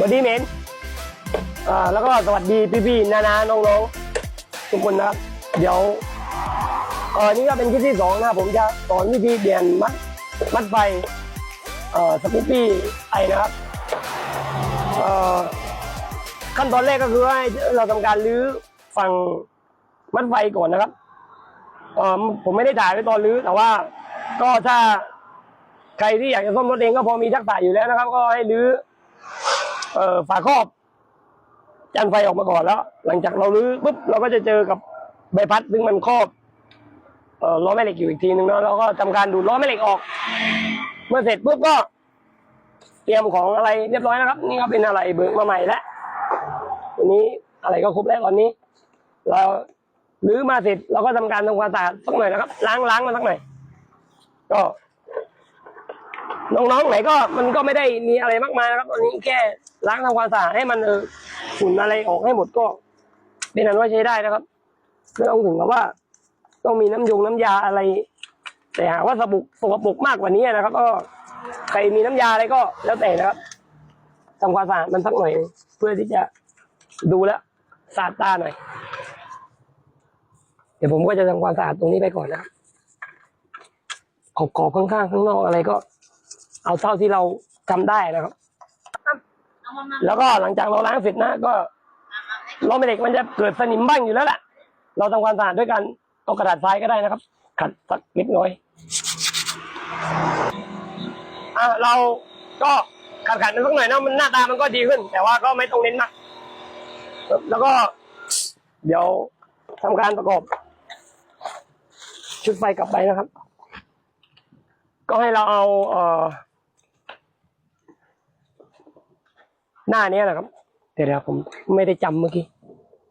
วัสดีเหม็นอ่าแล้วก็สวัสดีพี่ๆนานาน้องๆ ทุกคนนะครับ เดี๋ยวเออนี่ก็เป็นคลิปที่สองนะครับผมจะสอนวิธีเปลี่ยนมัดมัดไฟเอ่อสกูปปี้ไอนะครับเอ่อขั้นตอนแรกก็คือให้เราทำการรื้อฝั่งมัดไฟก่อนนะครับเอ่อผมไม่ได้ถ่ายไว้ตอนรื้อแต่ว่า ก็ถ้าใครที่อยากจะซ่อมรถเองก็พอมีทักษะอยู่แล้วนะครับ ก็ให้รื้อเอ่อ ฝาครอบจันไฟออกมาก่อนแล้ว หลังจากเราลื้อปุ๊บเราก็จะเจอกับใบพัดซึ่งมันครอบเออล้อแม่เหล็กอยู่อีกทีนึงเนาะเราก็ทำการดูดล้อแม่เหล็กออก เมื่อเสร็จปุ๊บก็ เตรียมของอะไรเรียบร้อยนะครับ นี่ก็เป็นอะไรเบิกมาใหม่แล้ววันนี้อะไรก็ครบแล้วตอนนี้ เราลื้อมาเสร็จเราก็ทำการทำความสะอาดสักหน่อยนะครับ ล้างล้างมันสักหน่อยก็ น้องๆไหนก็มันก็ไม่ได้มีอะไรมากมายนะครับ ตอนนี้แค่ล้างทำความสะอาดให้มันเออฝุ่นอะไรออกให้หมดก็ เป็นอันว่าใช้ได้นะครับไม่ต้องถึงกับว่า ต้องมีน้ำยงน้ำยาอะไร แต่หากว่าสบุกสกปรกมากกว่านี้นะครับ ก็ใครมีน้ำยาอะไรก็แล้วแต่นะครับทำความสะอาดมันสักหน่อย เพื่อที่จะดูแลสะอาดตาหน่อย เดี๋ยวผมก็จะทำความสะอาดตรงนี้ไปก่อนนะครับขอบขอบข้างๆข้างนอกอะไรก็ เอาเท่าที่เราทำได้นะครับ แล้วก็หลังจากเราล้างเสร็จนะ ก็ล้อแม่เหล็กมันจะเกิดสนิมบ้างอยู่แล้วแหละเราทำความสะอาดด้วยการเอากระดาษทรายก็ได้นะครับ ขัดสักเล็กน้อยอะเราก็ขัดขัดมันสักหน่อยเนาะมันหน้าตามันก็ดีขึ้น แต่ว่าก็ไม่ต้องเน้นมากแล้วก็ เดี๋ยวทำการประกอบ ชุดไฟกลับไปนะครับ ก็ให้เราเอาเอ่อ หน้านี้นะครับเดี๋ยวนะผมไม่ได้จำเมื่อกี้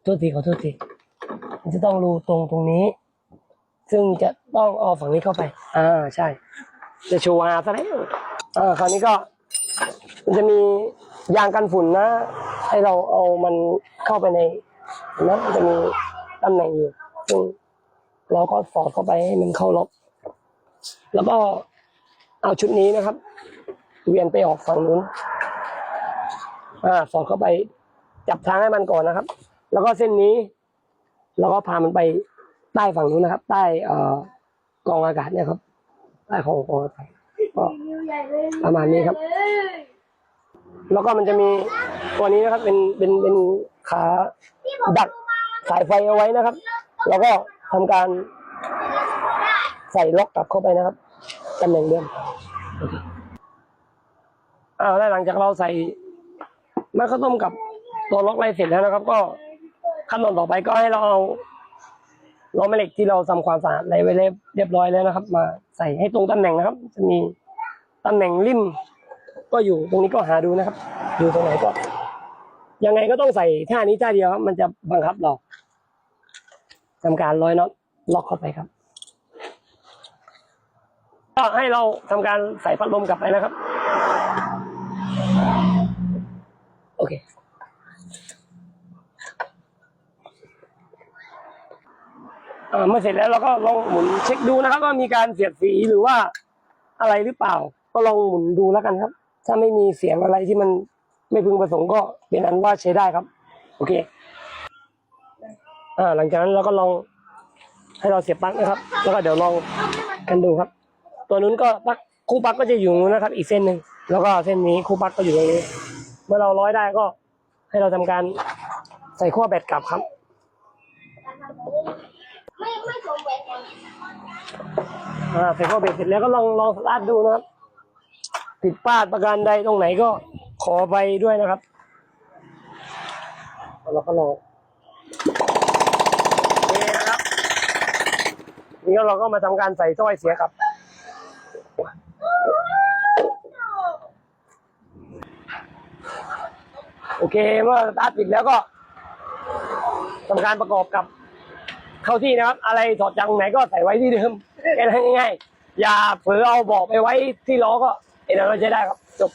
โทษทีขอโทษทีจะต้องรูตรงตรงนี้ ซึ่งจะต้องเอาฝั่งนี้เข้าไป อ่าใช่ จะโชว์อาซะแล้วอ่าคราวนี้ก็ มันจะมียางกันฝุ่นนะ ให้เราเอามันเข้าไปในนไหมมันจะมีตำแหน่งอยู่ซึ่งเราก็สอดเข้าไปให้มันเข้าล็อกแล้วก็เอาชุดนี้นะครับ เวียนไปออกฝั่งนู้น อ่าสอดเข้าไปจับทางให้มันก่อนนะครับ แล้วก็เส้นนี้ เราก็พามันไปใต้ฝั่งนู้นนะครับ ใต้เอ่อกองอากาศเนี่ยครับใต้ของกองอากาศก็ประมาณนี้ครับ แล้วก็มันจะมีตัวนี้นะครับ เป็นเป็นเป็นขาดักสายไฟเอาไว้นะครับ แล้วก็ทำการใส่ล็อกกลับเข้าไปนะครับตำแหน่งเดิมอ่าแล้วหลังจากเราใส่ มันข้าวต้มกับตัวล็อกไลเสร็จแล้วนะครับ ก็ขั้นตอนต่อไปก็ให้เราเอาล้อแม่เหล็กที่เราทำความสะอาดอะไรไว้เรียบร้อยแล้วนะครับ มาใส่ให้ตรงตำแหน่งนะครับ จะมีตำแหน่งริมก็อยู่ตรงนี้ก็หาดูนะครับ อยู่ตรงไหนก็ยังไงก็ต้องใส่ท่านี้ท่าเดียวครับมันจะบังคับเราทำการร้อยน็อตล็อกเข้าไปครับ ก็ให้เราทำการใส่พัดลมกลับไปนะครับ โอเคเอ่อเมื่อเสร็จแล้วเราก็ลองหมุนเช็คดูนะครับ ว่ามีการเสียดสีหรือว่าอะไรหรือเปล่า ก็ลองหมุนดูแล้วกันครับ ถ้าไม่มีเสียงอะไรที่มันไม่พึงประสงค์ก็เป็นอันว่าใช้ได้ครับ โอเคอ่าหลังจากนั้นเราก็ลองให้เราเสียบปลั๊กนะครับ แล้วก็เดี๋ยวลองกันดูครับ ตัวนู้นก็ปลั๊กคู่ปลั๊กก็จะอยู่นู้นนะครับ อีกเส้นหนึ่งแล้วก็เส้นนี้คู่ปลั๊กก็อยู่ตรงนี้ เมื่อเราร้อยได้ก็ให้เราทำการใส่ขั้วแบตกลับครับ ไม่ไม่สมเวทอ่าใส่ขั้วแบตเสร็จแล้วก็ลองลองสตาร์ทดูนะครับผิดพลาดประการใดตรงไหนก็ขอไปด้วยนะครับเราก็ลองโอเคนะครับนี่เราก็มาทำการใส่ถ้อยเสียครับ โอ เคเมื่อสตาร์ทติดแล้วก็ทำการประกอบกับเข้าที่นะครับ อะไรถอดจากตรงไหนก็ใส่ไว้ที่เดิมแค่นั้นง่ายๆอย่าเผลอเอาบอกไปไว้ที่ล้อก็เอ็นเราใช้ได้ครับจบ